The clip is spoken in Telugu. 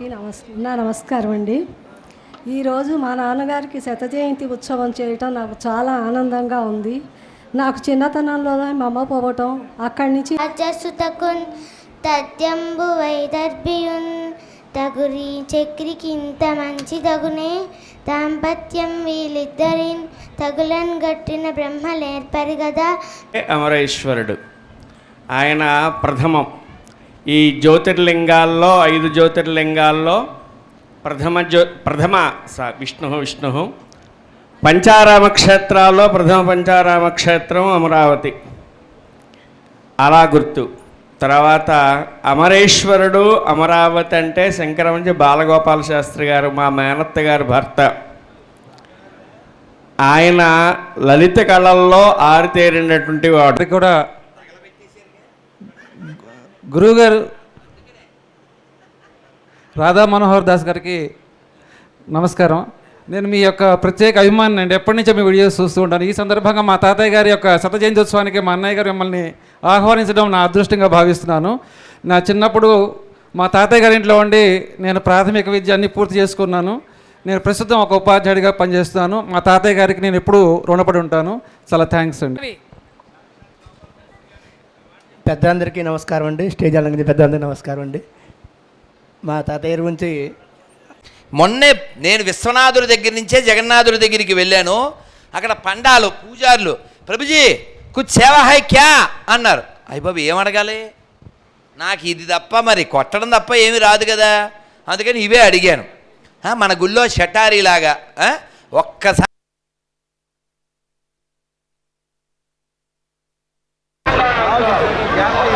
అందరికీ నమస్ నా నమస్కారం అండి. ఈరోజు మా నాన్నగారికి శత జయంతి ఉత్సవం చేయటం నాకు చాలా ఆనందంగా ఉంది. నాకు చిన్నతనంలోనే మా అమ్మ పోవటం అక్కడి నుంచి రాజసుతకున్ తథ్యంబు వైదర్భియున్ తగురి చక్రికింత మంచి తగునే దాంపత్యం వీళ్ళిద్దరిన్ తగులన్ గట్టిన బ్రహ్మలేర్పరి కదా అమరేశ్వరుడు. ఆయన ప్రథమం. ఈ జ్యోతిర్లింగాల్లో ఐదు జ్యోతిర్లింగాల్లో ప్రథమ జ్యో ప్రథమ స విష్ణు విష్ణు పంచారామ క్షేత్రాల్లో ప్రథమ పంచారామ క్షేత్రం అమరావతి. అలా గుర్తు. తర్వాత అమరేశ్వరుడు అమరావతి అంటే శంకరమంచి బాలగోపాల శాస్త్రి గారు మా మేనత్త గారి భర్త. ఆయన లలిత కళల్లో ఆరితేరినటువంటి వాడు. కూడా గురువుగారు రాధా మనోహర్ దాస్ గారికి నమస్కారం. నేను మీ యొక్క ప్రత్యేక అభిమాని అండి. ఎప్పటి నుంచో మీ వీడియోస్ చూస్తూ ఉంటాను. ఈ సందర్భంగా మా తాతయ్య గారి యొక్క శత జయంత్యోత్సవానికి మా అన్నయ్య గారు మిమ్మల్ని ఆహ్వానించడం నా అదృష్టంగా భావిస్తున్నాను. నా చిన్నప్పుడు మా తాతయ్య గారి ఇంట్లో ఉండి నేను ప్రాథమిక విద్య అన్ని పూర్తి చేసుకున్నాను. నేను ప్రస్తుతం ఒక ఉపాధ్యాయుడిగా పనిచేస్తున్నాను. మా తాతయ్య గారికి నేను ఎప్పుడూ రుణపడి ఉంటాను. చాలా థ్యాంక్స్ అండి. పెద్దలందరికీ నమస్కారం అండి. స్టేజ్ అలంకరించి పెద్దలందరికీ నమస్కారం అండి. మా తాతయ్య గురించి మొన్నే నేను విశ్వనాథుడి దగ్గర నుంచే జగన్నాథుడి దగ్గరికి వెళ్ళాను. అక్కడ పండాలు పూజారులు ప్రభుజీ కుచ్ సేవ హై క్యా? అన్నారు. అయ్య బాబు ఏం అడగాలి? నాకు ఇది తప్ప మరి కొట్టడం తప్ప ఏమి రాదు కదా. అందుకని ఇవే అడిగాను. మన గుళ్ళో షటారీలాగా ఒక్కసారి ఈ